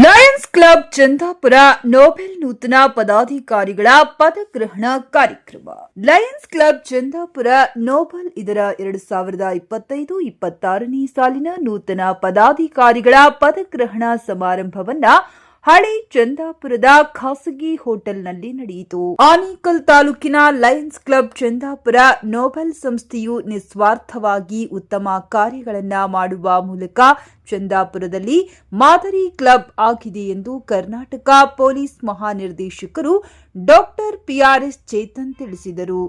Lions club Chandapura Nobel ನೂತನ ಪದಾಧಿಕಾರಿಗಳ ಪದಗ್ರಹಣ ಕಾರ್ಯಕ್ರಮ. ಲಯನ್ಸ್ ಕ್ಲಬ್ ಚಂದಾಪುರ ನೋಬೆಲ್ ಇದರ ಎರಡು ಸಾವಿರದ ಇಪ್ಪತ್ತೈದು, ಇಪ್ಪತ್ತಾರನೇ ಸಾಲಿನ ನೂತನ ಪದಾಧಿಕಾರಿಗಳ ಪದಗ್ರಹಣ ಸಮಾರಂಭವನ್ನ ಹಳೆ ಚಂದಾಪುರದ ಖಾಸಗಿ ಹೋಟೆಲ್ನಲ್ಲಿ ನಡೆಯಿತು. ಆನೇಕಲ್ ತಾಲೂಕಿನ ಲಯನ್ಸ್ ಕ್ಲಬ್ ಚಂದಾಪುರ ನೋಬೆಲ್ ಸಂಸ್ಥೆಯು ನಿಸ್ವಾರ್ಥವಾಗಿ ಉತ್ತಮ ಕಾರ್ಯಗಳನ್ನು ಮಾಡುವ ಮೂಲಕ ಚಂದಾಪುರದಲ್ಲಿ ಮಾದರಿ ಕ್ಲಬ್ ಆಗಿದೆ ಎಂದು ಕರ್ನಾಟಕ ಪೊಲೀಸ್ ಮಹಾನಿರ್ದೇಶಕರು ಡಾಕ್ಟರ್ ಪಿಆರ್ಎಸ್ ಚೇತನ್ ತಿಳಿಸಿದರು.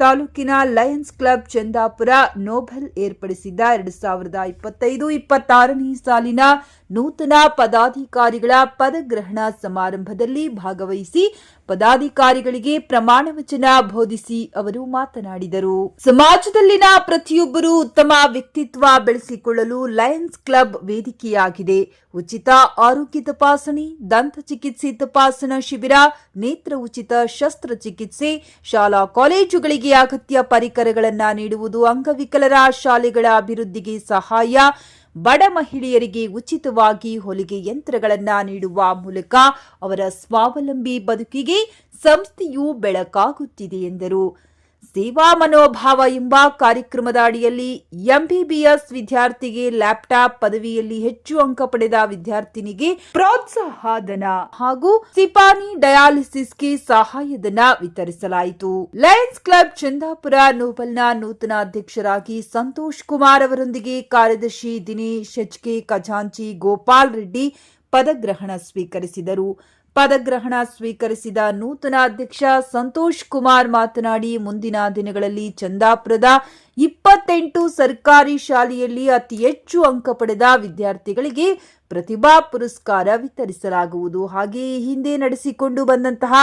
ತಾಲೂಕಿನ ಲಯನ್ಸ್ ಕ್ಲಬ್ ಚಂದಾಪುರ ನೋಬೆಲ್ ಏರ್ಪಡಿಸಿದ್ದ ಎರಡು ಸಾವಿರದ ಇಪ್ಪತ್ತೈದು ಇಪ್ಪತ್ತಾರನೇ ಸಾಲಿನ ನೂತನ ಪದಾಧಿಕಾರಿಗಳ ಪದಗ್ರಹಣ ಸಮಾರಂಭದಲ್ಲಿ ಭಾಗವಹಿಸಿ ಪದಾಧಿಕಾರಿಗಳಿಗೆ ಪ್ರಮಾಣ ವಚನ ಬೋಧಿಸಿ ಅವರು ಮಾತನಾಡಿದರು. ಸಮಾಜದಲ್ಲಿನ ಪ್ರತಿಯೊಬ್ಬರು ಉತ್ತಮ ವ್ಯಕ್ತಿತ್ವ ಬೆಳೆಸಿಕೊಳ್ಳಲು ಲಯನ್ಸ್ ಕ್ಲಬ್ ವೇದಿಕೆಯಾಗಿದೆ. ಉಚಿತ ಆರೋಗ್ಯ ತಪಾಸಣೆ, ದಂತ ಚಿಕಿತ್ಸೆ ತಪಾಸಣಾ ಶಿಬಿರ, ನೇತ್ರ ಉಚಿತ ಶಸ್ತ್ರಚಿಕಿತ್ಸೆ, ಶಾಲಾ ಕಾಲೇಜುಗಳಿಗೆ ಅಗತ್ಯ ಪರಿಕರಗಳನ್ನು ನೀಡುವುದು ಅಂಗವಿಕಲರ ಶಾಲೆಗಳ ಅಭಿವೃದ್ಧಿಗೆ ಸಹಾಯ ಬಡ ಮಹಿಳೆಯರಿಗೆ ಉಚಿತವಾಗಿ ಹೊಲಿಗೆ ಯಂತ್ರಗಳನ್ನು ನೀಡುವ ಮೂಲಕ ಅವರ ಸ್ವಾವಲಂಬಿ ಬದುಕಿಗೆ ಸಂಸ್ಥೆಯು ಬೆಳಕಾಗುತ್ತಿದೆ ಎಂದರು. ಸೇವಾ ಮನೋಭಾವ ಎಂಬ ಕಾರ್ಯಕ್ರಮದ ಅಡಿಯಲ್ಲಿ ಎಂಬಿಬಿಎಸ್ ವಿದ್ಯಾರ್ಥಿಗೆ ಲ್ಯಾಪ್ಟಾಪ್ ಪದವಿಯಲ್ಲಿ ಹೆಚ್ಚು ಅಂಕ ಪಡೆದ ವಿದ್ಯಾರ್ಥಿನಿಗೆ ಪ್ರೋತ್ಸಾಹ ಧನ ಹಾಗೂ ಸಿಪಾನಿ ಡಯಾಲಿಸಿಸ್ಗೆ ಸಹಾಯಧನ ವಿತರಿಸಲಾಯಿತು. ಲಯನ್ಸ್ ಕ್ಲಬ್ ಚಂದಾಪುರ ನೋಬಲ್ನ ನೂತನ ಅಧ್ಯಕ್ಷರಾಗಿ ಸಂತೋಷ್ ಕುಮಾರ್ ಅವರೊಂದಿಗೆ ಕಾರ್ಯದರ್ಶಿ ದಿನೇಶ್ ಎಚ್ಕೆ ಖಜಾಂಚಿ ಗೋಪಾಲ್ ರೆಡ್ಡಿ ಪದಗ್ರಹಣ ಸ್ವೀಕರಿಸಿದರು. ಪದಗ್ರಹಣ ಸ್ವೀಕರಿಸಿದ ನೂತನ ಅಧ್ಯಕ್ಷ ಸಂತೋಷ್ ಕುಮಾರ್ ಮಾತನಾಡಿ, ಮುಂದಿನ ದಿನಗಳಲ್ಲಿ ಚಂದಾಪುರದ ಇಪ್ಪತ್ತೆಂಟು ಸರ್ಕಾರಿ ಶಾಲೆಯಲ್ಲಿ ಅತಿ ಹೆಚ್ಚು ಅಂಕ ಪಡೆದ ವಿದ್ಯಾರ್ಥಿಗಳಿಗೆ ಪ್ರತಿಭಾ ಪುರಸ್ಕಾರ ವಿತರಿಸಲಾಗುವುದು. ಹಾಗೆಯೇ ಹಿಂದೆ ನಡೆಸಿಕೊಂಡು ಬಂದಂತಹ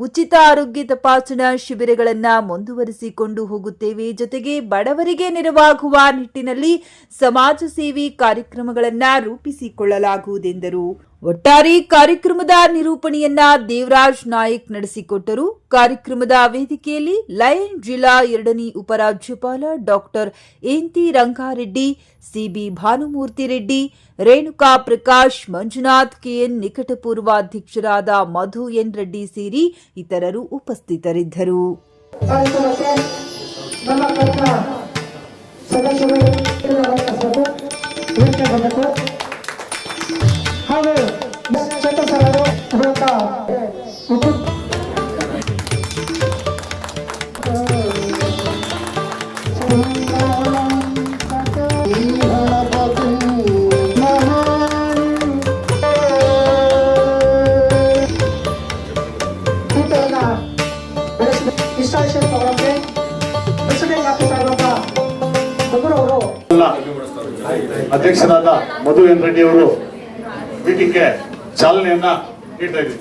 ಉಚಿತ ಆರೋಗ್ಯ ತಪಾಸಣಾ ಶಿಬಿರಗಳನ್ನು ಮುಂದುವರಿಸಿಕೊಂಡು ಹೋಗುತ್ತೇವೆ. ಜೊತೆಗೆ ಬಡವರಿಗೆ ನೆರವಾಗುವ ನಿಟ್ಟಿನಲ್ಲಿ ಸಮಾಜ ಸೇವೆ ಕಾರ್ಯಕ್ರಮಗಳನ್ನು ರೂಪಿಸಿಕೊಳ್ಳಲಾಗುವುದೆಂದರು. ಒಟ್ಟಾರೆ ಕಾರ್ಯಕ್ರಮದ ನಿರೂಪಣೆಯನ್ನ ದೇವರಾಜ್ ನಾಯಕ್ ನಡೆಸಿಕೊಟ್ಟರು. ಕಾರ್ಯಕ್ರಮದ ವೇದಿಕೆಯಲ್ಲಿ ಲಯನ್ ಜಿಲ್ಲಾ ಎರಡನೇ ಉಪರಾಜ್ಯಪಾಲ ಡಾಕ್ಟರ್ ಎಂತಿ ರಂಗಾರೆಡ್ಡಿ ಸಿಬಿ ಭಾನುಮೂರ್ತಿ ರೆಡ್ಡಿ, ರೇಣುಕಾ ಪ್ರಕಾಶ್ ಮಂಜುನಾಥ್ ಕೆಎನ್ ನಿಕಟಪೂರ್ವ ಅಧ್ಯಕ್ಷರಾದ ಮಧು ಎನ್. ರೆಡ್ಡಿ ಸೇರಿ ಇತರರು ಉಪಸ್ಥಿತರಿದ್ದರು. ಹಾಗೂ ಅಧ್ಯಕ್ಷರಾದ ಮಧು ಎನ್ ರೆಡ್ಡಿ ಅವರು ಮೀಟಿಂಗ್ಗೆ ಚಾಲನೆಯನ್ನ ನೀಡ್ತಾ ಇದ್ದೀವಿ.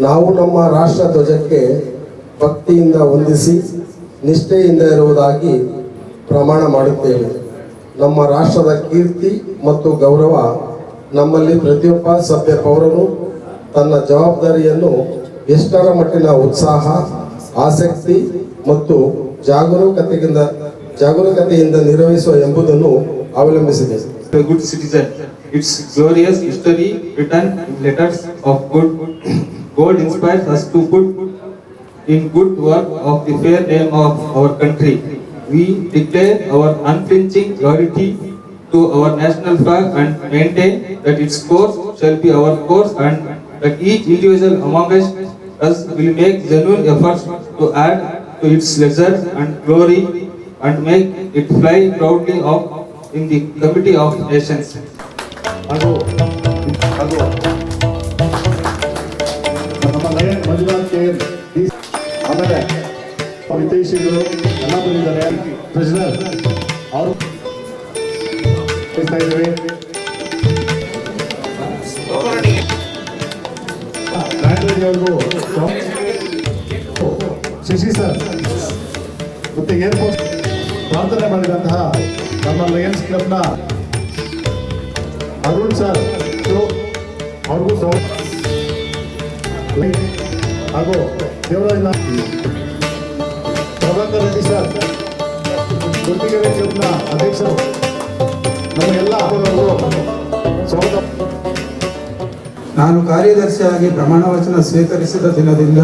ನಾವು ನಮ್ಮ ರಾಷ್ಟ್ರ ಧ್ವಜಕ್ಕೆ ಭಕ್ತಿಯಿಂದ ಹೊಂದಿಸಿ ನಿಷ್ಠೆಯಿಂದ ಇರುವುದಾಗಿ ಪ್ರಮಾಣ ಮಾಡುತ್ತೇವೆ. ನಮ್ಮ ರಾಷ್ಟ್ರದ ಕೀರ್ತಿ ಮತ್ತು ಗೌರವ ನಮ್ಮಲ್ಲಿ ಪ್ರತಿಯೊಬ್ಬ ಸಭ್ಯ ಪೌರನು ತನ್ನ ಜವಾಬ್ದಾರಿಯನ್ನು ಎಷ್ಟರ ಮಟ್ಟಿನ ಉತ್ಸಾಹ, ಆಸಕ್ತಿ ಮತ್ತು ಜಾಗರೂಕತೆಯಿಂದ ಜಾಗರೂಕತೆಯಿಂದ ನಿರ್ವಹಿಸುವ ಎಂಬುದನ್ನು ಅವಲಂಬಿಸಿದೆ. Good citizen its glorious history return letters of letters God inspires us to put in good work of the fair name of our country. We declare our unflinching loyalty to our national flag and maintain that its course shall be our course and that each individual among us, us will make genuine efforts to add to its leisure and glory and make it fly proudly up in the committee of nations. Hello. Hello. ಹಿತೈಷಿಗಳು ಎಲ್ಲ ಬಂದಿದ್ದಾರೆ. ಪ್ರೆಸಿಡರ್ ಅವರು Shashi sir, ಮತ್ತು airport ಪ್ರಾರ್ಥನೆ ಮಾಡಿದಂತಹ ನಮ್ಮ Lions ಕ್ಲಬ್ನ Arun sir ಅವ್ರಿಗೂ ಹಾಗೂ ದೇವರಾಜ್ ಪ್ರಭಾಕರ್ ರೆಡ್ಡಿ ಸರ್. ಗುಂಡಿಗೆರೆ ಅಧ್ಯಕ್ಷರು ನಮ್ಮ ಎಲ್ಲ ಸ್ವಾಗತ. ನಾನು ಕಾರ್ಯದರ್ಶಿಯಾಗಿ ಪ್ರಮಾಣ ವಚನ ಸ್ವೀಕರಿಸಿದ ದಿನದಿಂದ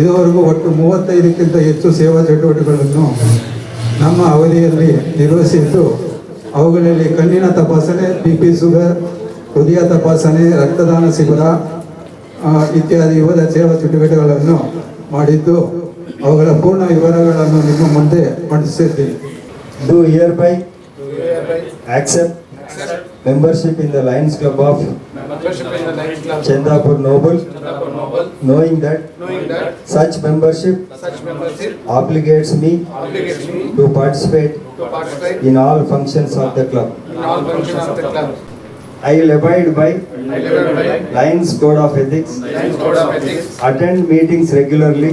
ಇದುವರೆಗೂ ಒಟ್ಟು ಮೂವತ್ತೈದಕ್ಕಿಂತ ಹೆಚ್ಚು ಸೇವಾ ಚಟುವಟಿಕೆಗಳನ್ನು ನಮ್ಮ ಅವಧಿಯಲ್ಲಿ ನಿರ್ವಹಿಸಿದ್ದು, ಅವುಗಳಲ್ಲಿ ಕಣ್ಣಿನ ತಪಾಸಣೆ, ಬಿ ಪಿ ಶುಗರ್, ಹೃದಯ ತಪಾಸಣೆ, ರಕ್ತದಾನ ಶಿಬಿರ ಇತ್ಯಾದಿ ವಿವಿಧ ಸೇವಾ ಚಟುವಟಿಕೆಗಳನ್ನು ಮಾಡಿದ್ದು ಅವುಗಳ ಪೂರ್ಣ ವಿವರಗಳನ್ನು ನಿಮ್ಮ ಮುಂದೆ ಪಡೆಸಿದ್ವಿ ಇದು year by accept membership in the Lions club of Chandapur noble knowing that such membership obligates me to participate in all functions of the club I will abide by Lions Code of Ethics, attend meetings regularly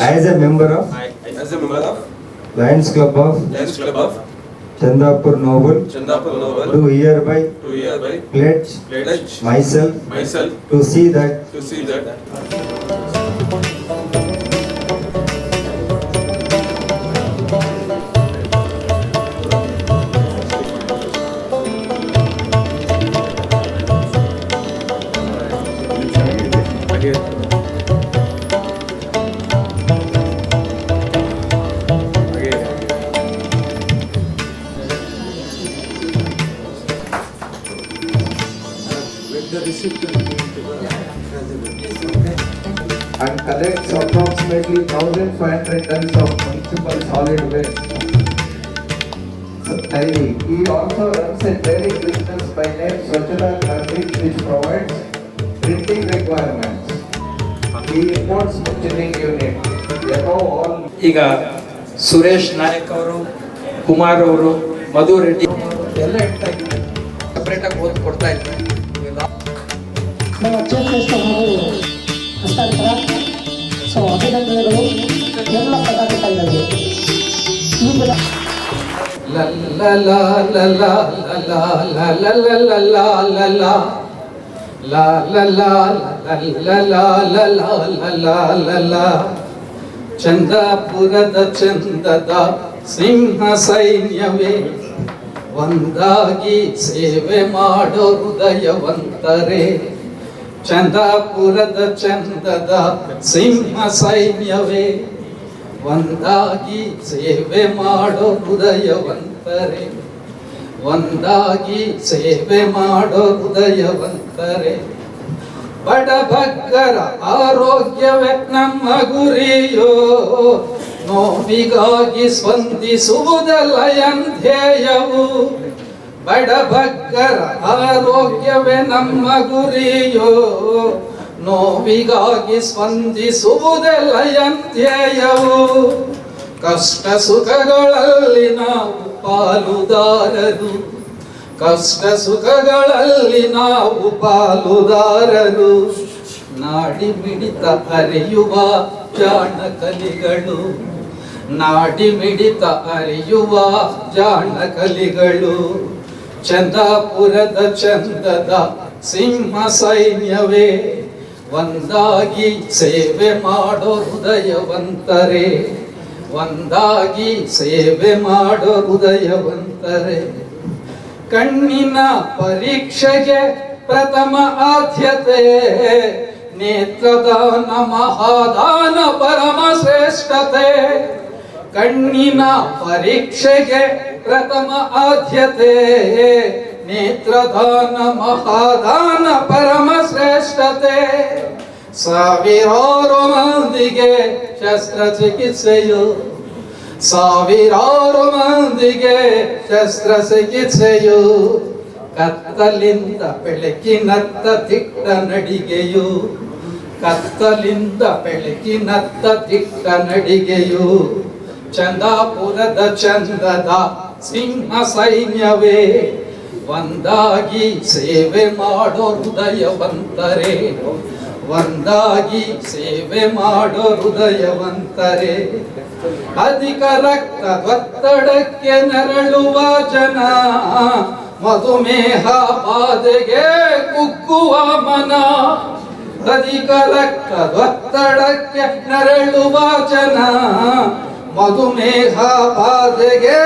as a member of As a member of Lions Club of Lions Club of Chandapur Noble, to hereby pledge pledge myself myself to see that ಈಗ ಸುರೇಶ್ ನಾಯಕ್ ಅವರು ಕುಮಾರ್ ಅವರು ಮಧು ರೆಡ್ಡಿ ಎಲ್ಲ ಹೇಳ್ತಾ ಇದ್ದಾರೆ ಸಪ್ರೇಟಾಗಿ ಓದಿ ಕೊಡ್ತಾ ಹಸ್ತಾಂತರ ಸೊ ಅಭಿನಂದನೆಗಳು ಎಲ್ಲ ಪದಾಧಿಕಾರಿಗಳಿಗೆ ಈ ದಿನ ಲ ಲ ಲ ಲ ಲ ಲ ಲ ಲ ಲ ಲ ಲ ಲ ಚಂದಾಪುರದ ಚಂದದ ಸಿಂಹ ಸೈನ್ಯವೇ ಒಂದಾಗಿ ಸೇವೆ ಮಾಡೋ ಹೃದಯವಂತರೇ ಚಂದಾಪುರದ ಚಂದದ ಸಿಂಹ ಸೈನ್ಯವೇ ಒಂದಾಗಿ ಸೇವೆ ಮಾಡೋ ಹೃದಯವಂತರೇ ಒಂದಾಗಿ ಸೇವೆ ಮಾಡೋ ಹೃದಯವಂತರೇ ಭಕ್ತರ ಆರೋಗ್ಯವೇ ನಮ್ಮ ಗುರಿಯೋ. ನೋವಿಗಾಗಿ ಸ್ಪಂದಿಸುವುದಲ್ಲ ಎಂಧೇಯವು. ಭಕ್ತರ ಆರೋಗ್ಯವೇ ನಮ್ಮ ಗುರಿಯೋ. ನೋವಿಗಾಗಿ ಸ್ಪಂದಿಸುವುದೆಲ್ಲ ಎಂಧೇಯವು. ಕಷ್ಟ ಸುಖಗಳಲ್ಲಿ ನಾವು ಪಾಲುದಾರರು. ಕಷ್ಟ ಸುಖಗಳಲ್ಲಿ ನಾವು ಪಾಲುದಾರರು. ನಾಡಿ ಮಿಡಿತ ಅರಿಯುವ ಜಾಣಕಲಿಗಳು. ನಾಡಿ ಮಿಡಿತ ಅರಿಯುವ ಜಾಣಕಲಿಗಳು. ಚಂದಾಪುರದ ಚಂದದ ಸಿಂಹ ಸೈನ್ಯವೇ, ಒಂದಾಗಿ ಸೇವೆ ಮಾಡೋ ಹೃದಯವಂತರೇ. ಒಂದಾಗಿ ಸೇವೆ ಮಾಡೋ ಹೃದಯವಂತರೇ. ಕಣ್ಣಿನ ಪರೀಕ್ಷೆಗೆ ಪ್ರಥಮ ಆದ್ಯತೆ. ನೇತ್ರದಾನ ಮಹಾದಾನ ಪರಮ ಶ್ರೇಷ್ಠತೆ. ಕಣ್ಣಿನ ಪರೀಕ್ಷೆಗೆ ಪ್ರಥಮ ಆದ್ಯತೆ. ನೇತ್ರದಾನ ಮಹಾದಾನ ಪರಮ ಶ್ರೇಷ್ಠತೆ. ಸಾವಿರಾರು ಮಂದಿಗೆ ಶಸ್ತ್ರಚಿಕಿತ್ಸೆಯು ಸಾವಿರಾರು ಮಂದಿಗೆ ಶಸ್ತ್ರಚಿಕಿತ್ಸೆಯು ಕತ್ತಲಿಂದ ಬೆಳಕಿನತ್ತ ದಿಟ್ಟ ನಡಿಗೆಯು, ಕತ್ತಲಿಂದ ಬೆಳಕಿನತ್ತ ದಿಟ್ಟ ನಡಿಗೆಯು, ಚಂದಾಪುರದ ಚಂದದ ಸಿಂಹ ಸೈನ್ಯವೇ, ಒಂದಾಗಿ ಸೇವೆ ಮಾಡೋ ಹೃದಯವಂತರೇ. ಒಂದಾಗಿ ಸೇವೆ ಮಾಡೋ ಹೃದಯವಂತರೇ, ಅಧಿಕ ರಕ್ತದೊತ್ತಡಕ್ಕೆ ನರಳುವ ಜನ, ಮಧುಮೇಹ ಬಾಧೆಗೆ ಕುಕ್ಕುವ ಮನ, ಅಧಿಕ ರಕ್ತದೊತ್ತಡಕ್ಕೆ ನರಳುವ ಜನ, ಮಧುಮೇಹ ಬಾಧೆಗೆ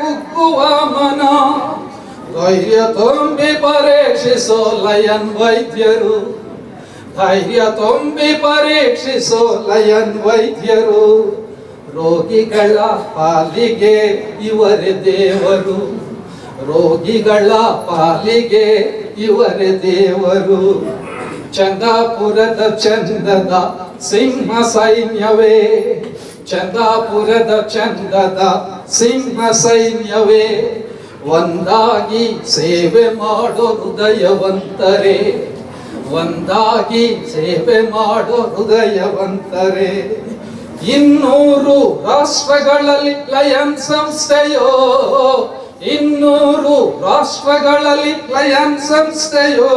ಕುಕ್ಕುವ ಮನ. ಧೈರ್ಯ ತುಂಬಿ ಪರೀಕ್ಷಿಸೋ ಲಯನ್ ವೈದ್ಯರು ಧೈರ್ಯ ತುಂಬಿ ಪರೀಕ್ಷಿಸೋ ಲಯನ್ ವೈದ್ಯರು. ರೋಗಿಗಳ ಪಾಲಿಗೆ ಇವರೇ ದೇವರು. ರೋಗಿಗಳ ಪಾಲಿಗೆ ಇವರೇ ದೇವರು. ಚಂದಾಪುರದ ಚಂದದ ಸಿಂಹ ಸೈನ್ಯವೇ. ಚಂದಾಪುರದ ಚಂದದ ಸಿಂಹ ಸೈನ್ಯವೇ. ಒಂದಾಗಿ ಸೇವೆ ಮಾಡೋ ಹೃದಯವಂತರೇ. ಒಂದಾಗಿ ಸೇವೆ ಮಾಡೋ ಹೃದಯವಂತರೆ, ಇನ್ನೂರು ರಾಷ್ಟ್ರಗಳಲ್ಲಿ ಲಯನ್ ಸಂಸ್ಥೆಯೋ, ಇನ್ನೂರು ರಾಷ್ಟ್ರಗಳಲ್ಲಿ ಲಯನ್ ಸಂಸ್ಥೆಯೋ,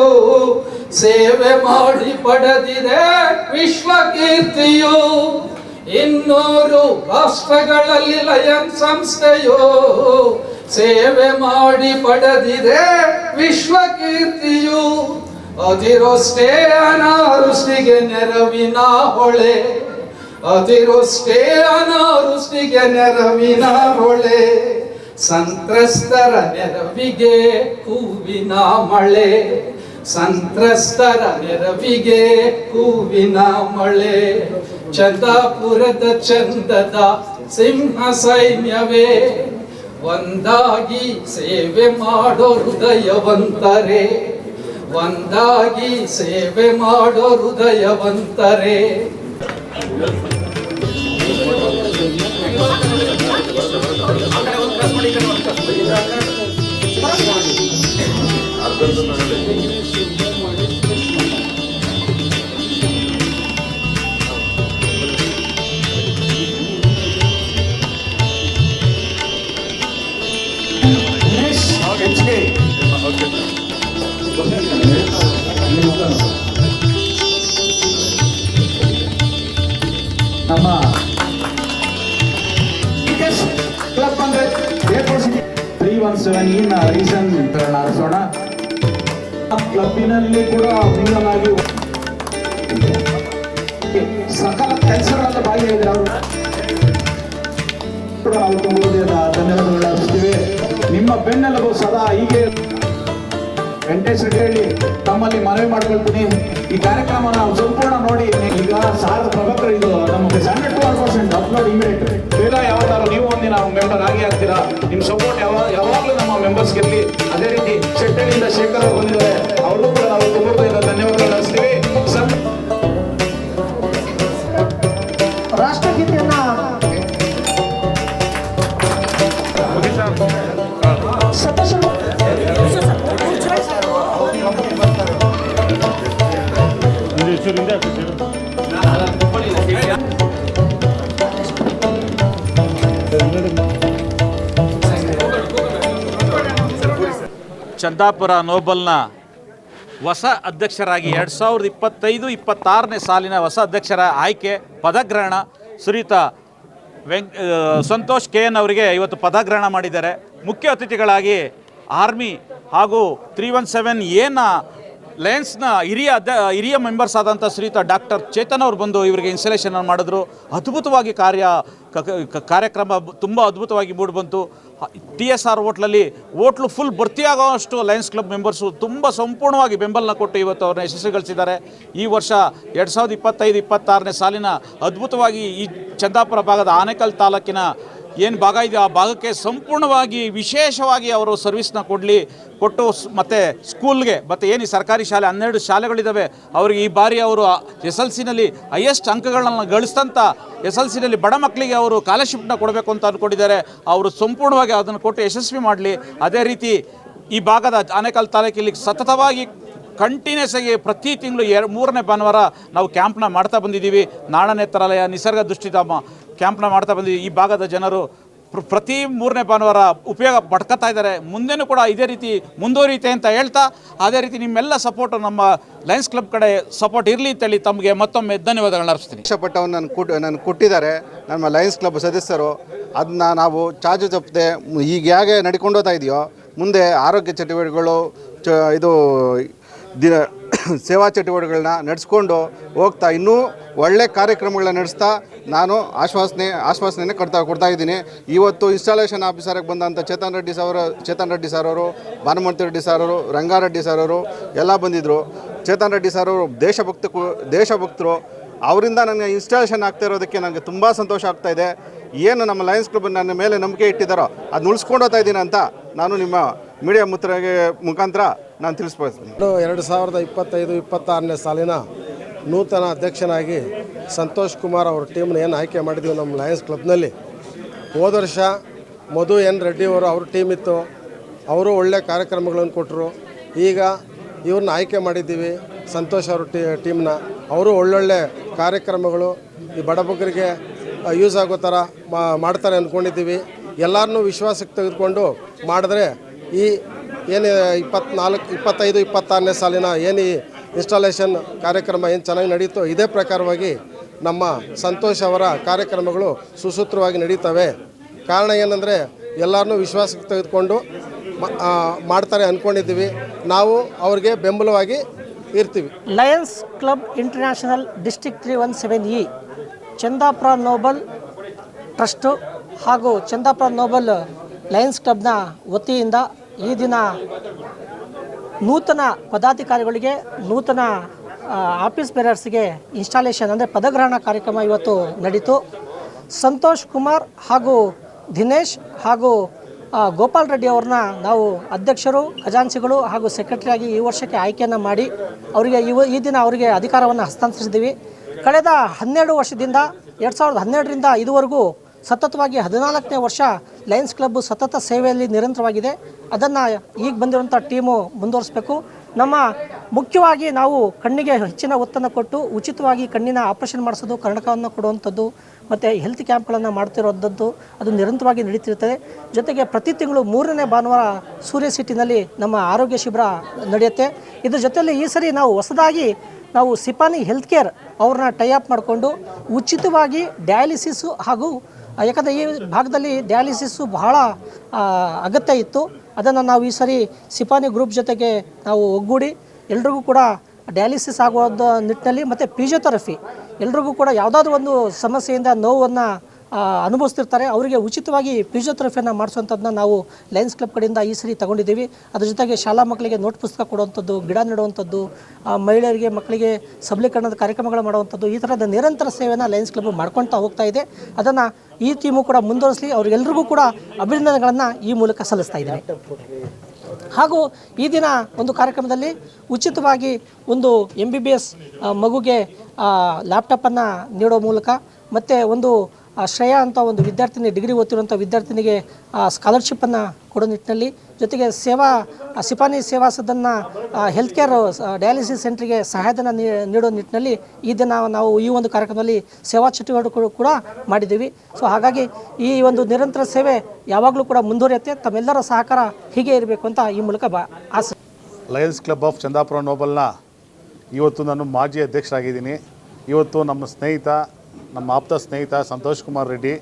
ಸೇವೆ ಮಾಡಿ ಪಡೆದಿದೆ ವಿಶ್ವ ಕೀರ್ತಿಯೋ ಇನ್ನೂರು ರಾಷ್ಟ್ರಗಳಲ್ಲಿ ಲಯನ್ ಸಂಸ್ಥೆಯೋ, ಸೇವೆ ಮಾಡಿ ಪಡೆದಿದೆ ವಿಶ್ವ ಕೀರ್ತಿಯು ಅದಿರೋಷ್ಟೇ ಅನಾವೃಷ್ಟಿಗೆ ನೆರವಿನ ಹೊಳೆ. ಅದಿರೋಷ್ಟೇ ಅನಾವೃಷ್ಟಿಗೆ ನೆರವಿನ ಹೊಳೆ. ಸಂತ್ರಸ್ತರ ನೆರವಿಗೆ ಹೂವಿನ ಮಳೆ. ಸಂತ್ರಸ್ತರ ನೆರವಿಗೆ ಹೂವಿನ ಮಳೆ. ಚಂದಾಪುರದ ಚಂದದ ಸಿಂಹ ಸೈನ್ಯವೇ. ಒಂದಾಗಿ ಸೇವೆ ಮಾಡೋ ಹೃದಯವಂತರೇ. ಒಂದಾಗಿ ಸೇವೆ ಮಾಡೋ ಹೃದಯವಂತರೇ. ಕ್ಲಬ್ಬಿನಲ್ಲಿ ಕೂಡ ಮಿಂಗಲಾಗಿ ಸಕಲ ಕೆಲಸಗಳಲ್ಲಿ ಭಾಗಿಯಾಗಿದೆ ಅವರು. ಕೂಡ ನಾವು ಧನ್ಯವಾದಗಳು ಅರ್ಪಿಸ್ತೀವಿ. ನಿಮ್ಮ ಬೆನ್ನೆಲುಬು ಸದಾ ಹೀಗೆ ವೆಂಕಟೇಶ್ ರೆಡ್ಡಿ ತಮ್ಮಲ್ಲಿ ಮನವಿ ಮಾಡ್ಕೊಳ್ತೀನಿ. ಈ ಕಾರ್ಯಕ್ರಮ ನಾವು ಸಂಪೂರ್ಣ ನೋಡಿ, ಈಗ ಸಾರದ ಪ್ರಭಾಕರ್ ಇದು ನಮಗೆ two hundred percent upload immediate ಬೇಗ ಯಾವತ್ತಾರು ನೀವು ಒಂದಿನ ಮೆಂಬರ್ ಆಗಿ ಆಗ್ತೀರಾ? ನಿಮ್ಮ ಸಪೋರ್ಟ್ ಯಾವ ಯಾವಾಗಲೂ ನಮ್ಮ ಮೆಂಬರ್ಸ್ಗೆ ಇರಲಿ. ಅದೇ ರೀತಿ ಶೆಟ್ಟಳ್ಳಿಯಿಂದ ಶೇಖರ್ ಬಂದಿದ್ದಾರೆ. ಅವ್ರಿಗೂ ಕೂಡ ನಾವು ತುಂಬ ಧನ್ಯವಾದಗಳು ನಡೆಸ್ತೀವಿ ಚಂದಾಪುರ ನೋಬಲ್ನ ಹೊಸ ಅಧ್ಯಕ್ಷರಾಗಿ ಎರಡು ಸಾವಿರದ ಇಪ್ಪತ್ತೈದು, ಇಪ್ಪತ್ತಾರನೇ ಸಾಲಿನ ಹೊಸ ಅಧ್ಯಕ್ಷರ ಆಯ್ಕೆ, ಪದಗ್ರಹಣ ಸುರಿತಾ ವೆಂಕ್ ಸಂತೋಷ್ ಕೆ ಎನ್ ಅವರಿಗೆ ಇವತ್ತು ಪದಗ್ರಹಣ ಮಾಡಿದ್ದಾರೆ. ಮುಖ್ಯ ಅತಿಥಿಗಳಾಗಿ ಆರ್ಮಿ ಹಾಗೂ ತ್ರೀ ಒನ್ ಸೆವೆನ್ ಎನ ಲಯನ್ಸ್ನ ಹಿರಿಯ ಅಧ್ಯ ಹಿರಿಯ ಮೆಂಬರ್ಸ್ ಆದಂಥ ಶ್ರೀತ ಡಾಕ್ಟರ್ ಚೇತನ್ ಅವರು ಬಂದು ಇವರಿಗೆ ಇನ್ಸ್ಟಲೇಷನ್ ಮಾಡಿದ್ರು. ಅದ್ಭುತವಾಗಿ ಕಾರ್ಯ ಕಾರ್ಯಕ್ರಮ ತುಂಬ ಅದ್ಭುತವಾಗಿ ಮೂಡಿಬಂತು ಟಿ ಎಸ್ ಆರ್ ಹೋಟ್ಲಲ್ಲಿ ಹೋಟ್ಲು ಫುಲ್ ಭರ್ತಿಯಾಗೋಷ್ಟು ಲಯನ್ಸ್ ಕ್ಲಬ್ ಮೆಂಬರ್ಸು ತುಂಬ ಸಂಪೂರ್ಣವಾಗಿ ಬೆಂಬಲನ ಕೊಟ್ಟು ಇವತ್ತು ಅವ್ರನ್ನ ಯಶಸ್ವಿಗೊಳಿಸಿದ್ದಾರೆ ಈ ವರ್ಷ ಎರಡು ಸಾವಿರದ ಇಪ್ಪತ್ತೈದು, ಇಪ್ಪತ್ತಾರನೇ ಸಾಲಿನ ಅದ್ಭುತವಾಗಿ ಈ ಚಂದಾಪುರ ಭಾಗದ ಆನೇಕಲ್ ತಾಲೂಕಿನ ಏನು ಭಾಗ ಇದೆ? ಆ ಭಾಗಕ್ಕೆ ಸಂಪೂರ್ಣವಾಗಿ, ವಿಶೇಷವಾಗಿ ಅವರು ಸರ್ವಿಸ್ನ ಕೊಡಲಿ, ಕೊಟ್ಟು ಮತ್ತು ಸ್ಕೂಲ್ಗೆ ಮತ್ತು ಏನು ಸರ್ಕಾರಿ ಶಾಲೆ, ಹನ್ನೆರಡು ಶಾಲೆಗಳಿದ್ದಾವೆ ಅವ್ರಿಗೆ ಈ ಬಾರಿ ಅವರು ಎಸ್ ಎಲ್ ಸಿನಲ್ಲಿ ಹೈಯೆಸ್ಟ್ ಅಂಕಗಳನ್ನು ಗಳಿಸ್ತಂಥ ಎಸ್ ಎಲ್ ಸಿನಲ್ಲಿ ಬಡ ಮಕ್ಕಳಿಗೆ ಅವರು ಸ್ಕಾಲರ್ಶಿಪ್ನ ಕೊಡಬೇಕು ಅಂತ ಅಂದ್ಕೊಂಡಿದ್ದಾರೆ ಅವರು ಸಂಪೂರ್ಣವಾಗಿ ಅದನ್ನು ಕೊಟ್ಟು ಯಶಸ್ವಿ ಮಾಡಲಿ. ಅದೇ ರೀತಿ ಈ ಭಾಗದ ಆನೇಕಲ್ ತಾಲೂಕಿನಲ್ಲಿ ಸತತವಾಗಿ ಕಂಟಿನ್ಯೂಸ್ ಆಗಿ ಪ್ರತಿ ತಿಂಗಳು ಎರಡು, ಮೂರನೇ ಭಾನುವಾರ ನಾವು ಕ್ಯಾಂಪ್ನ ಮಾಡ್ತಾ ಬಂದಿದ್ದೀವಿ. ನಾಡನೇತ್ರಾಲಯ ನಿಸರ್ಗ ದೃಷ್ಟಿಧಾಮ. ಕ್ಯಾಂಪ್ನ ಮಾಡ್ತಾ ಬಂದಿದ್ದೀವಿ ಈ ಭಾಗದ ಜನರು ಪ್ರ- ಪ್ರತಿ ಮೂರನೇ ಭಾನುವಾರ ಉಪಯೋಗ ಪಡ್ಕೊತಾ ಇದ್ದಾರೆ. ಮುಂದೆನೂ ಕೂಡ ಇದೇ ರೀತಿ ಮುಂದುವರಿಯುತ್ತೆ ಅಂತ ಹೇಳ್ತಾ, ಅದೇ ರೀತಿ ನಿಮ್ಮೆಲ್ಲ ಸಪೋರ್ಟು ನಮ್ಮ ಲಯನ್ಸ್ ಕ್ಲಬ್ ಕಡೆ ಸಪೋರ್ಟ್ ಇರಲಿ ಅಂತೇಳಿ ತಮಗೆ ಮತ್ತೊಮ್ಮೆ ಧನ್ಯವಾದಗಳನ್ನ ಅರ್ಪಿಸ್ತೀನಿ. ಇಷ್ಟಪಟ್ಟವನ್ನು ನಾನು ಕೊಟ್ಟು ನನ್ನ ಕೊಟ್ಟಿದ್ದಾರೆ. ನಮ್ಮ ಲಯನ್ಸ್ ಕ್ಲಬ್ ಸದಸ್ಯರು ಅದನ್ನ ನಾವು ಚಾಚು ತಪ್ಪದೆ ಈಗ ಹೇಗೆ ನಡ್ಕೊಂಡು ಹೋಗ್ತಾ ಇದೆಯೋ, ಮುಂದೆ ಆರೋಗ್ಯ ಚಟುವಟಿಕೆಗಳು ಇದು ದಿನ ಸೇವಾ ಚಟುವಟಿಕೆಗಳನ್ನ ನಡೆಸ್ಕೊಂಡು ಹೋಗ್ತಾ ಇನ್ನೂ ಒಳ್ಳೆ ಕಾರ್ಯಕ್ರಮಗಳನ್ನ ನಡೆಸ್ತಾ ನಾನು ಆಶ್ವಾಸನೆ ಆಶ್ವಾಸನೆ ಕೊಡ್ತಾ ಕೊಡ್ತಾ ಇದ್ದೀನಿ. ಇವತ್ತು ಇನ್ಸ್ಟಾಲೇಷನ್ ಆಫೀಸರಿಗೆ ಬಂದಂಥ ಚೇತನ್ ರೆಡ್ಡಿ ಸರ್ ಚೇತನ್ ರೆಡ್ಡಿ ಸರ್ ಅವರು, ಭಾನುಮತಿ ರೆಡ್ಡಿ ಸರ್ ಅವರು ರಂಗಾರೆಡ್ಡಿ ಸರ್ ಅವರು ಎಲ್ಲ ಬಂದಿದ್ದರು ಚೇತನ್ ರೆಡ್ಡಿ ಸರ್ ಅವರು ದೇಶಭಕ್ತ ದೇಶಭಕ್ತರು, ಅವರಿಂದ ನನಗೆ ಇನ್ಸ್ಟಾಲೇಷನ್ ಆಗ್ತಾ ಇರೋದಕ್ಕೆ ನನಗೆ ತುಂಬ ಸಂತೋಷ ಆಗ್ತಾ ಇದೆ. ಏನು ನಮ್ಮ ಲಯನ್ಸ್ ಕ್ಲಬ್ ನನ್ನ ಮೇಲೆ ನಂಬಿಕೆ ಇಟ್ಟಿದ್ದಾರೋ ಅದನ್ನ ಉಳಿಸ್ಕೊಂಡು ಹೋಗ್ತಾ ಇದ್ದೀನಿ ಅಂತ ನಾನು ನಿಮ್ಮ ಮೀಡಿಯಾ ಮುತ್ರಗೆ ಮುಖಾಂತರ ನಾನು ತಿಳಿಸ್ಬಯಸ್ತೀನಿ ಎರಡು ಸಾವಿರದ ಇಪ್ಪತ್ತೈದು, ಇಪ್ಪತ್ತಾರನೇ ಸಾಲಿನ ನೂತನ ಅಧ್ಯಕ್ಷನಾಗಿ ಸಂತೋಷ್ ಕುಮಾರ್ ಅವ್ರ ಟೀಮ್ನ ಏನು ಆಯ್ಕೆ ಮಾಡಿದ್ದೀವಿ ನಮ್ಮ ಲಯನ್ಸ್ ಕ್ಲಬ್ನಲ್ಲಿ. ಹೋದ ವರ್ಷ ಮಧು ಎನ್ ರೆಡ್ಡಿ ಅವರು ಅವ್ರ ಟೀಮ್ ಇತ್ತು. ಅವರು ಒಳ್ಳೆ ಕಾರ್ಯಕ್ರಮಗಳನ್ನು ಕೊಟ್ಟರು. ಈಗ ಇವ್ರನ್ನ ಆಯ್ಕೆ ಮಾಡಿದ್ದೀವಿ ಸಂತೋಷ್ ಅವ್ರ ಟೀ, ಟೀಮ್ನ. ಅವರು ಒಳ್ಳೊಳ್ಳೆ ಕಾರ್ಯಕ್ರಮಗಳು ಈ ಬಡಬಗ್ಗರಿಗೆ ಯೂಸ್ ಆಗೋ ಥರ ಮಾಡ್ತಾರೆ ಅಂದ್ಕೊಂಡಿದ್ದೀವಿ. ಎಲ್ಲರನ್ನೂ ವಿಶ್ವಾಸಕ್ಕೆ ತೆಗೆದುಕೊಂಡು ಮಾಡಿದ್ರೆ ಈ ಏನು ಇಪ್ಪತ್ನಾಲ್ಕು, ಇಪ್ಪತ್ತೈದು, ಇಪ್ಪತ್ತಾರನೇ ಸಾಲಿನ ಏನು ಈ ಇನ್ಸ್ಟಾಲೇಷನ್ ಕಾರ್ಯಕ್ರಮ ಏನು ಚೆನ್ನಾಗಿ ನಡೀತೋ ಇದೇ ಪ್ರಕಾರವಾಗಿ ನಮ್ಮ ಸಂತೋಷ್ ಅವರ ಕಾರ್ಯಕ್ರಮಗಳು ಸುಸೂತ್ರವಾಗಿ ನಡೀತವೆ. ಕಾರಣ ಏನಂದರೆ ಎಲ್ಲರನ್ನೂ ವಿಶ್ವಾಸಕ್ಕೆ ತೆಗೆದುಕೊಂಡು ಮಾಡ್ತಾರೆ ಅಂದ್ಕೊಂಡಿದ್ದೀವಿ ನಾವು ಅವ್ರಿಗೆ ಬೆಂಬಲವಾಗಿ ಇರ್ತೀವಿ. Lions club international district three one seven E Chandapura noble trust ಹಾಗೂ ಚಂದಾಪುರ ನೋಬಲ್ ಲಯನ್ಸ್ ಕ್ಲಬ್ನ ವತಿಯಿಂದ ಈ ದಿನ ನೂತನ ಪದಾಧಿಕಾರಿಗಳಿಗೆ, ನೂತನ ಆಫೀಸ್ ಬೇರರ್ಸ್ಗೆ ಇನ್ಸ್ಟಾಲೇಷನ್ ಅಂದರೆ ಪದಗ್ರಹಣ ಕಾರ್ಯಕ್ರಮ ಇವತ್ತು ನಡೀತು. ಸಂತೋಷ್ ಕುಮಾರ್ ಹಾಗೂ ದಿನೇಶ್ ಹಾಗೂ ಗೋಪಾಲ್ ರೆಡ್ಡಿ ಅವ್ರನ್ನ ನಾವು ಅಧ್ಯಕ್ಷರು ಖಜಾನ್ಸಿಗಳು ಹಾಗೂ ಸೆಕ್ರೆಟರಿಯಾಗಿ ಈ ವರ್ಷಕ್ಕೆ ಆಯ್ಕೆಯನ್ನು ಮಾಡಿ ಅವರಿಗೆ ಇವ, ಈ ದಿನ ಅವರಿಗೆ ಅಧಿಕಾರವನ್ನು ಹಸ್ತಾಂತರಿಸಿದ್ದೀವಿ. ಕಳೆದ ಹನ್ನೆರಡು ವರ್ಷದಿಂದ, ಎರಡು ಸಾವಿರದ ಹನ್ನೆರಡರಿಂದ ಇದುವರೆಗೂ ಸತತವಾಗಿ ಹದಿನಾಲ್ಕನೇ ವರ್ಷ ಲಯನ್ಸ್ ಕ್ಲಬ್ ಸತತ ಸೇವೆಯಲ್ಲಿ ನಿರಂತರವಾಗಿದೆ. ಅದನ್ನು ಈಗ ಬಂದಿರುವಂಥ ಟೀಮು ಮುಂದುವರಿಸಬೇಕು. ನಮ್ಮ ಮುಖ್ಯವಾಗಿ ನಾವು ಕಣ್ಣಿಗೆ ಹೆಚ್ಚಿನ ಒತ್ತನ್ನು ಕೊಟ್ಟು ಉಚಿತವಾಗಿ ಕಣ್ಣಿನ ಆಪರೇಷನ್ ಮಾಡಿಸೋದು ಕರ್ಣಕವನ್ನು ಕೊಡುವಂಥದ್ದು, ಮತ್ತು ಹೆಲ್ತ್ ಕ್ಯಾಂಪ್ಗಳನ್ನು ಮಾಡ್ತಿರೋಂಥದ್ದು ಅದು ನಿರಂತರವಾಗಿ ನಡೀತಿರ್ತದೆ ಜೊತೆಗೆ ಪ್ರತಿ ತಿಂಗಳು ಮೂರನೇ ಭಾನುವಾರ ಸೂರ್ಯ ಸಿಟಿನಲ್ಲಿ ನಮ್ಮ ಆರೋಗ್ಯ ಶಿಬಿರ ನಡೆಯುತ್ತೆ. ಇದ್ರ ಜೊತೆಯಲ್ಲಿ ಈ ಸರಿ ನಾವು ಹೊಸದಾಗಿ ನಾವು ಸಿಪಾನಿ ಹೆಲ್ತ್ ಕೇರ್ ಅವ್ರನ್ನ ಟೈ ಅಪ್ ಮಾಡಿಕೊಂಡು ಉಚಿತವಾಗಿ ಡಯಾಲಿಸಿಸು ಹಾಗೂ ಯಾಕಂದರೆ ಈ ಭಾಗದಲ್ಲಿ ಡಯಾಲಿಸಿಸ್ಸು ಬಹಳ ಅಗತ್ಯ ಇತ್ತು. ಅದನ್ನು ನಾವು ಈ ಸರಿ ಸಿಪಾನಿ ಗ್ರೂಪ್ ಜೊತೆಗೆ ನಾವು ಒಗ್ಗೂಡಿ ಎಲ್ರಿಗೂ ಕೂಡ ಡಯಾಲಿಸಿಸ್ ಆಗೋದ ನಿಟ್ಟಿನಲ್ಲಿ ಮತ್ತು ಫಿಜಿಯೋಥೆರಪಿ ಎಲ್ರಿಗೂ ಕೂಡ ಯಾವುದಾದ್ರೂ ಒಂದು ಸಮಸ್ಯೆಯಿಂದ ನೋವನ್ನು ಅನುಭವಿಸ್ತಿರ್ತಾರೆ. ಅವರಿಗೆ ಉಚಿತವಾಗಿ ಫಿಸಿಯೋಥೆರಪಿಯನ್ನು ಮಾಡಿಸುವಂಥದ್ದನ್ನ ನಾವು ಲಯನ್ಸ್ ಕ್ಲಬ್ ಕಡೆಯಿಂದ ಈ ಸರಿ ತಗೊಂಡಿದ್ದೀವಿ. ಅದ್ರ ಜೊತೆಗೆ ಶಾಲಾ ಮಕ್ಕಳಿಗೆ ನೋಟ್ ಪುಸ್ತಕ ಕೊಡುವಂಥದ್ದು, ಗಿಡ ನೆಡುವಂಥದ್ದು ಮಹಿಳೆಯರಿಗೆ ಮಕ್ಕಳಿಗೆ ಸಬಲೀಕರಣದ ಕಾರ್ಯಕ್ರಮಗಳು ಮಾಡುವಂಥದ್ದು, ಈ ಥರದ ನಿರಂತರ ಸೇವೆಯನ್ನು ಲಯನ್ಸ್ ಕ್ಲಬ್ ಮಾಡ್ಕೊಳ್ತಾ ಹೋಗ್ತಾ ಇದೆ. ಅದನ್ನು ಈ ಟೀಮು ಕೂಡ ಮುಂದುವರಿಸಲಿ ಅವರಿಗೆಲ್ಲರಿಗೂ ಕೂಡ ಅಭಿನಂದನೆಗಳನ್ನು ಈ ಮೂಲಕ ಸಲ್ಲಿಸ್ತಾ ಇದ್ದಾರೆ ಹಾಗೂ ಈ ದಿನ ಒಂದು ಕಾರ್ಯಕ್ರಮದಲ್ಲಿ ಉಚಿತವಾಗಿ ಒಂದು ಎಂ ಬಿ ಬಿ ಎಸ್ ಮಗುಗೆ ಲ್ಯಾಪ್ಟಾಪನ್ನು ನೀಡೋ ಮೂಲಕ ಮತ್ತು ಒಂದು ಶ್ರೇಯಾ ಅಂತ ಒಂದು ವಿದ್ಯಾರ್ಥಿನಿ ಡಿಗ್ರಿ ಓದ್ತಿರುವಂಥ ವಿದ್ಯಾರ್ಥಿನಿಗೆ ಸ್ಕಾಲರ್ಶಿಪ್ಪನ್ನು ಕೊಡೋ ನಿಟ್ಟಿನಲ್ಲಿ. ಜೊತೆಗೆ ಸೇವಾ ಸಿಪಾನಿ ಸೇವಾ ಸದನ್ನ ಹೆಲ್ತ್ ಕೇರ್ ಡಯಾಲಿಸಿಸ್ ಸೆಂಟ್ರಿಗೆ ಸಹಾಯಧನ ನೀಡೋ ನಿಟ್ಟಿನಲ್ಲಿ ಈ ನಾವು ಈ ಒಂದು ಕಾರ್ಯಕ್ರಮದಲ್ಲಿ ಸೇವಾ ಚಟುವಟಿಕೆಗಳು ಕೂಡ ಮಾಡಿದ್ದೀವಿ. ಸೊ ಹಾಗಾಗಿ ಈ ಒಂದು ನಿರಂತರ ಸೇವೆ ಯಾವಾಗಲೂ ಕೂಡ ಮುಂದುವರಿಯುತ್ತೆ. ತಮ್ಮೆಲ್ಲರ ಸಹಕಾರ ಹೀಗೆ ಇರಬೇಕು ಅಂತ ಈ ಮೂಲಕ ಬಾ, ಆಸೆ. ಲಯನ್ಸ್ ಕ್ಲಬ್ ಆಫ್ ಚಂದಾಪುರ ನೋಬಲ್ನ ಇವತ್ತು ನಾನು ಮಾಜಿ ಅಧ್ಯಕ್ಷರಾಗಿದ್ದೀನಿ. ಇವತ್ತು ನಮ್ಮ ಸ್ನೇಹಿತ ನಮ್ಮ ಆಪ್ತ ಸ್ನೇಹಿತ ಸಂತೋಷ್ ಕುಮಾರ್ ರೆಡ್ಡಿ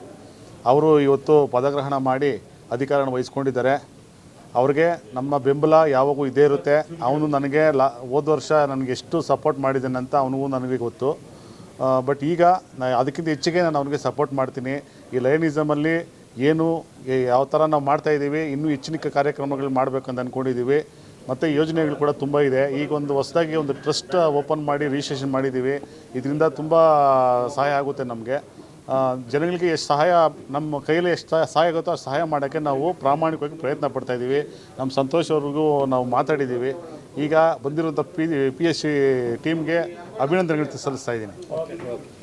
ಅವರು ಇವತ್ತು ಪದಗ್ರಹಣ ಮಾಡಿ ಅಧಿಕಾರನ ವಹಿಸ್ಕೊಂಡಿದ್ದಾರೆ. ಅವ್ರಿಗೆ ನಮ್ಮ ಬೆಂಬಲ ಯಾವಾಗೂ ಇದೇ ಇರುತ್ತೆ. ಅವನು ನನಗೆ ಲಾ, ಹೋದ ವರ್ಷ ನನಗೆ ಎಷ್ಟು ಸಪೋರ್ಟ್ ಅಂತ ಅವನಿಗೂ ನನಗೆ ಗೊತ್ತು. ಬಟ್ ಈಗ ನಾ ಅದಕ್ಕಿಂತ ಹೆಚ್ಚಿಗೆ ನಾನು ಅವನಿಗೆ ಸಪೋರ್ಟ್ ಮಾಡ್ತೀನಿ. ಈ ಲಯನಿಸಮಲ್ಲಿ ಏನು ಯಾವ ಥರ ನಾವು ಮಾಡ್ತಾಯಿದ್ದೀವಿ ಇನ್ನೂ ಹೆಚ್ಚಿನ ಕಾರ್ಯಕ್ರಮಗಳು ಮಾಡಬೇಕಂತ ಅಂದ್ಕೊಂಡಿದ್ದೀವಿ ಮತ್ತು ಯೋಜನೆಗಳು ಕೂಡ ತುಂಬ ಇದೆ. ಈಗ ಒಂದು ಹೊಸದಾಗಿ ಒಂದು ಟ್ರಸ್ಟ್ ಓಪನ್ ಮಾಡಿ ರಿಜಿಸ್ಟ್ರೇಷನ್ ಮಾಡಿದ್ದೀವಿ ಇದರಿಂದ ತುಂಬ ಸಹಾಯ ಆಗುತ್ತೆ ನಮಗೆ. ಜನಗಳಿಗೆ ಎಷ್ಟು ಸಹಾಯ, ನಮ್ಮ ಕೈಯಲ್ಲಿ ಎಷ್ಟು ಸಹಾಯ- ಆಗುತ್ತೋ ಅಷ್ಟು ಸಹಾಯ ಮಾಡೋಕ್ಕೆ ನಾವು ಪ್ರಾಮಾಣಿಕವಾಗಿ ಪ್ರಯತ್ನ ಪಡ್ತಾ ಇದ್ದೀವಿ ನಮ್ಮ ಸಂತೋಷ್ ಅವ್ರಿಗೂ ನಾವು ಮಾತಾಡಿದ್ದೀವಿ ಈಗ ಬಂದಿರುವಂಥ ಪಿ ಪಿ ಎಸ್ ಸಿ ಟೀಮ್ಗೆ ಅಭಿನಂದನೆಗಳು ಸಲ್ಲಿಸ್ತಾ ಇದ್ದೀನಿ.